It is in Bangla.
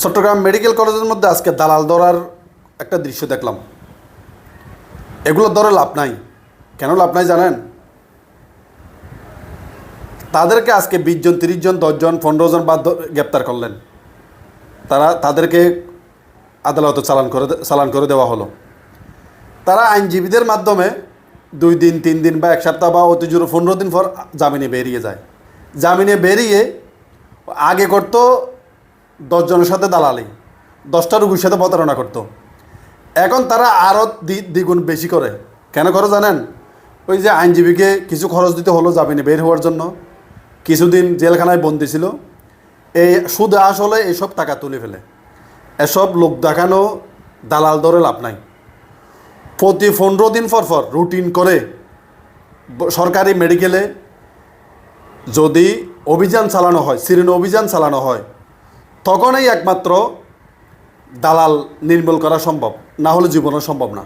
চট্টগ্রাম মেডিকেল কলেজের মধ্যে আজকে দালাল ধরার একটা দৃশ্য দেখলাম। এগুলো ধরে লাভ নাই। কেন লাভ নাই জানেন? তাদেরকে আজকে বিশ জন, তিরিশ জন দশজন পনেরো জন বা গ্রেপ্তার করলেন। তারা, তাদেরকে আদালতে চালান করে চালান করে দেওয়া হলো। তারা আইনজীবীদের মাধ্যমে দুই দিন, তিন দিন বা এক সপ্তাহ বা অতি জোর পনেরো দিন পর জামিনে বেরিয়ে যায়। জামিনে বেরিয়ে আগে করতো দশজনের সাথে দালালি, দশটা রুগীর সাথে প্রতারণা করতো। এখন তারা আরও দ্বিগুণ বেশি করে। কেন করে জানেন? ওই যে আইনজীবীকে কিছু খরচ দিতে হলো জামিনে বের হওয়ার জন্য। কিছুদিন জেলখানায় বন্দি ছিল। এই সুদে আসলে এইসব টাকা তুলে ফেলে। এসব লোক দেখানো দালাল দরে লাভ নাই। প্রতি পনেরো দিন পর পর রুটিন করে সরকারি মেডিকেলে যদি অভিযান চালানো হয়, সিরিন অভিযান চালানো হয় তখনই একমাত্র দালাল নির্মূল করা সম্ভব না হলে জীবনও সম্ভব না।